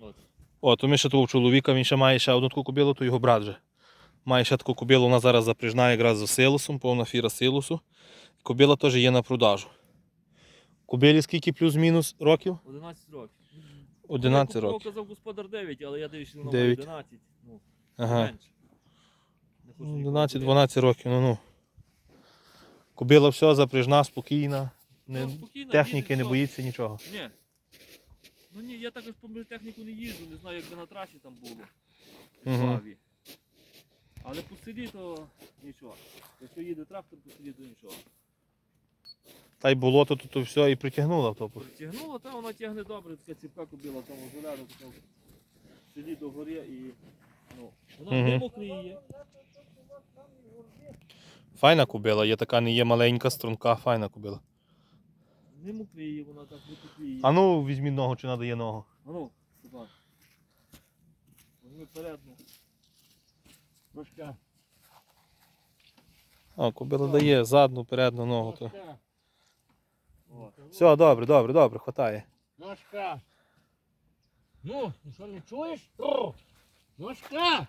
От. О, то ми ще того чоловіка, він ще має ще одну таку кобилу, то його брат же. Має ще таку кобилу, вона зараз запряжна якраз за силосом, повна фіра силосу. Кобила теж є на продажу. Кобилі скільки плюс-мінус років? 11 років. 11 Я років. казав господар 9, але я дивлюся, Дев'ять. 11. Ну, Ага. менше. Не хочу ніколи 11-12 років, ну ну. Кобила все запряжна, спокійна. Не, Ну, спокійно, техніки їздить, не боїться нічого. Ні. Ну ні, я також по техніку не їжджу, не знаю, як би на трасі там було. в Мгм. Славі. Але по селі то нічого. Якщо їде трактор по селі, то нічого. Та й болото тут то все і притягнуло автобус. Тягнула, та вона тягне добре, така ціпка кобила, там зелену, така в селі до гори і ну, вона Мгм. не мокріє. Файна кобила, є така не є маленька, струнка, файна кобила. Не мокріє, вона так не тупліє. А ну візьмі ногу чи надає ногу. А ну, Степан. Возьми передну. Ножка. О, кобила дає задну, передну ногу. То. О. Все, добре, добре, добре, хватає. Ножка. Ну, ти що не чуєш? Ножка.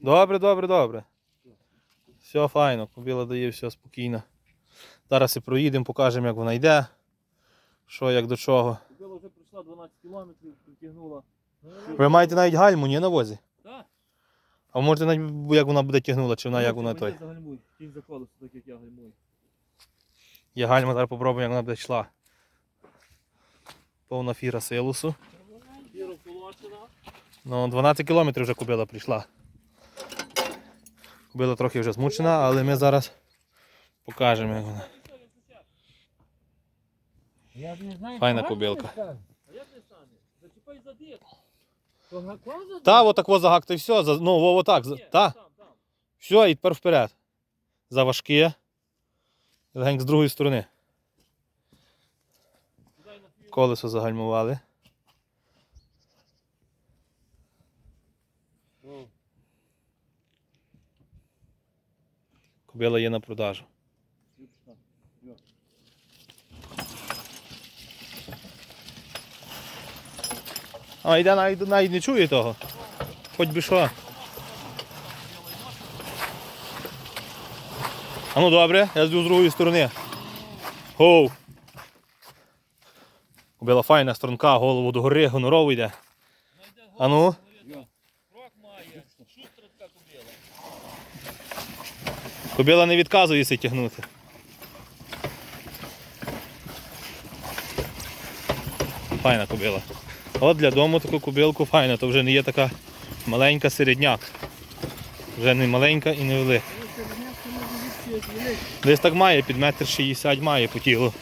Добре, добре, добре. Все файно, кобила дає все спокійно. Зараз і проїдемо, покажемо, як вона йде. Що, як до чого. Кобила вже пройшла 12 кілометрів, притягнула. Ви маєте навіть гальму, ні, на возі? Так. А можете навіть, як вона буде тягнула, чи вона як вона той. Загальмуй, за колесо, так як я гальмую. Є гальма, зараз попробуємо, як вона буде йшла. Повна фіра силусу. Фіра колочена. Ну, 12 кілометрів вже кобила прийшла. Кобила трохи вже змучена, але ми зараз покажемо, як вона. Я ж не знаю. Файна чого кобилка. ти скажеш. А як не стане? Зачіпай за дід. То на кого Та, отак во загак, та й все. за- Ну, во, отак. за- Ні, Та, Там, там. все, і тепер вперед. Заважки. Легенько з другої сторони. Дай на фіру. Колесо загальмували. Ну, Кобила є на продажу. А, йде навіть, навіть не чує того. Хоч би що. А ну добре, я зду з другої сторони. Гоу. Кобила файна, струнка, голову догори, гонорово йде. А ну. Кобила не відказується тягнути. Файна кобила. От для дому таку кобилку файна, то вже не є така маленька середняк. Вже не маленька і не велика. Десь так має, під метр шістдесят має по тілу.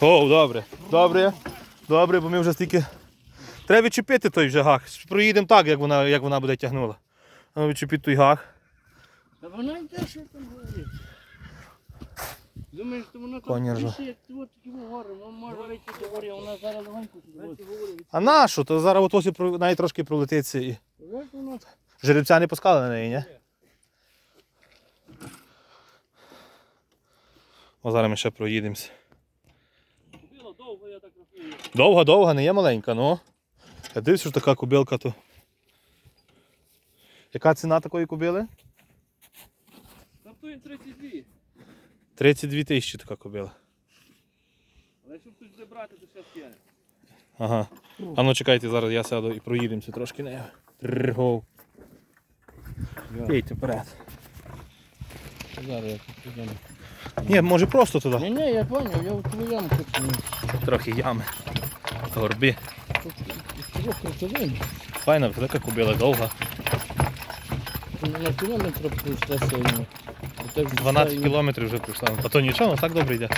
О, добре. Добре. Добре, бо ми вже стільки. Треба відчепити той вже гак. Проїдемо так, як вона, як вона буде тягнула. Ну, відчепіть той гак. Та вона йде, що там говорить. Думаєш, то вона Коні там як от такі гори, вона може вийти до а вона зараз. А на? То зараз от ось і про- навіть трошки пролетиться і. Знаєш, Жеребця не пускали на неї, ні? О, зараз ми ще проїдемося. Кобила довго, я так рахую. Довга, довга, не є маленька, ну. Я дивлюся, що така кобилка то. Яка ціна такої кобили? Стартуємо 32. 32 тисячі така кобила. Але якщо хтось буде брати, то ще скине. Ага. А ну чекайте, зараз я сяду і проїдемося трошки нею. Тргов. Їдьте вперед. Зараз я тут підемо. Ні, може просто туди. Ні, ні, я поняв, я в твоєму хочу. Трохи ями. Горби. Чого крутовин? Файна, велика кобила, довга. На кілометр пройшла сьогодні. 12 кілометрів вже пройшла. А то нічого, ну так добре йде.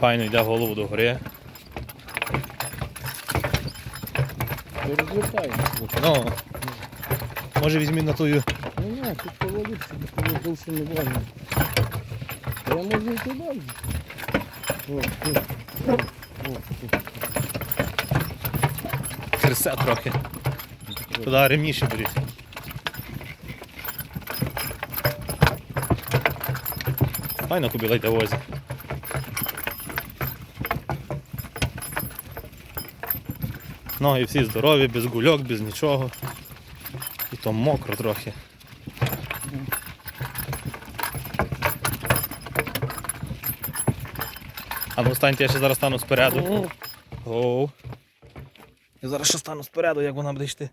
Файно йде голову до гори. Ну, може візьміть на тую. Ні, ні, тут поводиться, тут довше не можна. Я можу і туди. О, о, о, о, о. Трясе трохи. Туди ремніше беріть. Хай на кубілей возі. Ну, Ноги всі здорові, без гульок, без нічого. І то мокро трохи. А ну встаньте, я ще зараз стану спереду. Оу. Я зараз ще стану спереду, як вона буде йти.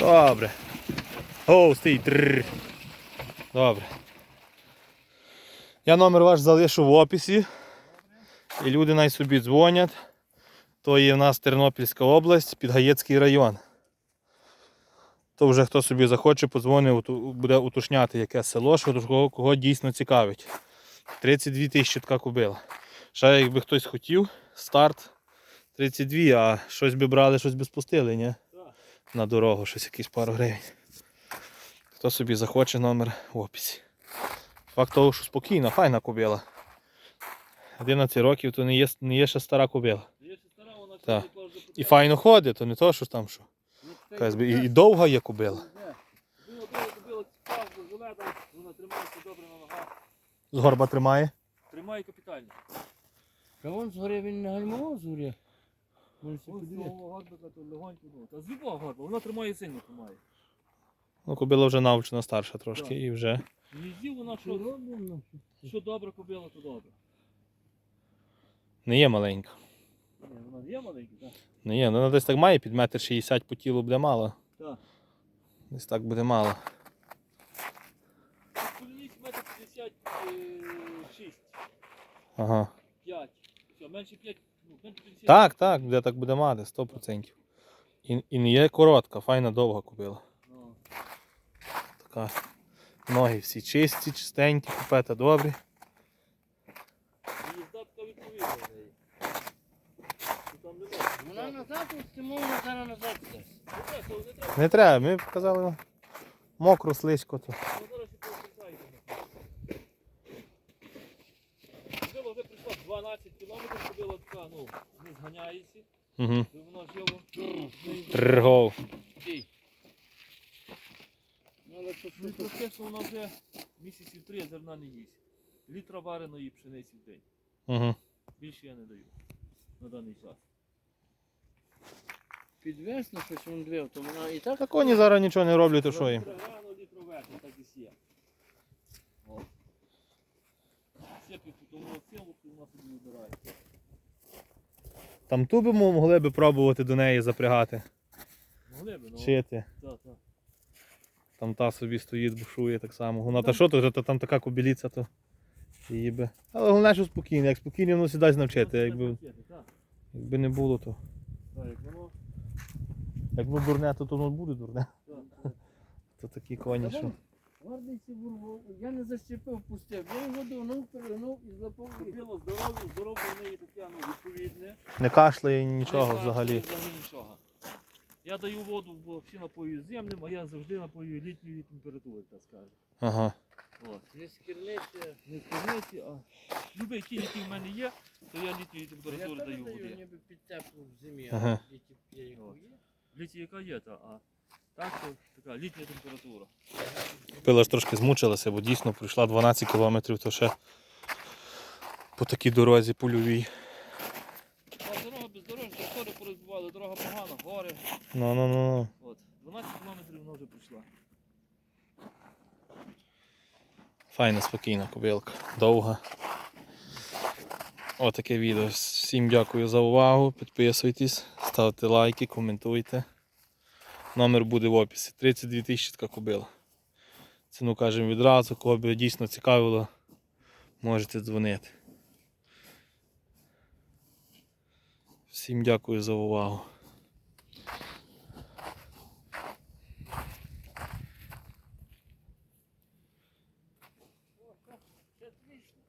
Добре. Оу, стій. Добре. Я номер ваш залишу в описі. І люди най собі дзвонять. То є в нас Тернопільська область, Підгаєцький район. То вже хто собі захоче, подзвонить, уту- буде уточняти, яке село, що кого дійсно цікавить. 32 тисячі така кубила. Ще якби хтось хотів, старт 32, а щось би брали, щось би спустили, ні? На дорогу, щось якісь пару гривень. Хто собі захоче, номер в описі. Факт того, що спокійна, файна кубила. 11 років то не є, не є ще стара вона Так. І файно ходить, то не то, що там що. Би- І, і довга є жилета, вона тримається добре на ногах. З горба тримає. Тримає капітально. Та вон згори він не гальмував згорі. Може Ось собі цього горбика то легонько, ну, та з любого горба, вона тримає сильно тримає. Ну, кубила вже навчена старша трошки Так. і вже. Їздів вона, Що що, робимо? що добре купила, то добре. Не є маленька. Ні, вона є маленька, так? Не є. Ну, вона десь так має під метр 60 по тілу буде мало. Так. Десь так буде мало. Полініч метр 56, Ага. 5. Все, менше 5, ну, менше 50. Так, так, де так буде мати, 100%. І, і не є коротка, файна довга купила. Ну, Така. Ноги всі чисті, чистенькі, купета добрі. Ну. Вона назад, ти зараз назад. Не треба, ми казали мокро, слизько. То. Ну, зараз ще повертаєте. Жило вже прийшло 12 кілометрів, ходила така, ну, не зганяється, Угу. і воно жило. Тргов. Ну, але тут практично вона вже місяців три зерна не їсть. Літра вареної пшениці в день. Угу. Більше я не даю на даний час. підвесно щось він двив, то вона і так. Та коні зараз нічого не роблять, то що їм? Рано, літра так і сє. О. Сєпі тому сілу, і вона собі вибирає. Там ту би ми могли би пробувати до неї запрягати, Могли би, ну. Так, так. Там та собі стоїть, бушує так само. Вона та що, то вже там така кобіліця, то її би. Але головне, що спокійно. Як спокійно, воно сідай навчити. Якби, якби не було, то. так, як воно. Як дурне, то, воно буде дурне. То такі коні, що. Гарний сівурвав. Я не защепив, пустив. Я його догнув, перегнув і злапав. Купило здоров'я, здоров'я в неї ну, відповідне. Не кашляє нічого Не взагалі. взагалі нічого. Я даю воду, бо всі напою земним, а я завжди напою літньої температури, так скажу. Ага. От. Не скірниться. Не в криниці, а любий кінь, який в мене є, то я літньої Я температури теж даю даю води. ніби під теплу в зимі, Ага. а п'є яку От. є. Літі яка є, та, а так така літня температура. Пила ж трошки змучилася, бо дійсно пройшла 12 кілометрів, то ще по такій дорозі польовій. А дорога бездорожна, шкоди порозбивали, дорога погана, гори. Ну, ну, ну. От. 12 кілометрів вона вже пройшла. Файна, спокійна кобилка. Довга. Отаке відео. Всім дякую за увагу. Підписуйтесь, ставте лайки, коментуйте. Номер буде в описі. 32 тисячі така кобила. Ціну кажемо відразу, кого би дійсно цікавило, можете дзвонити. Всім дякую за увагу. Це отлично.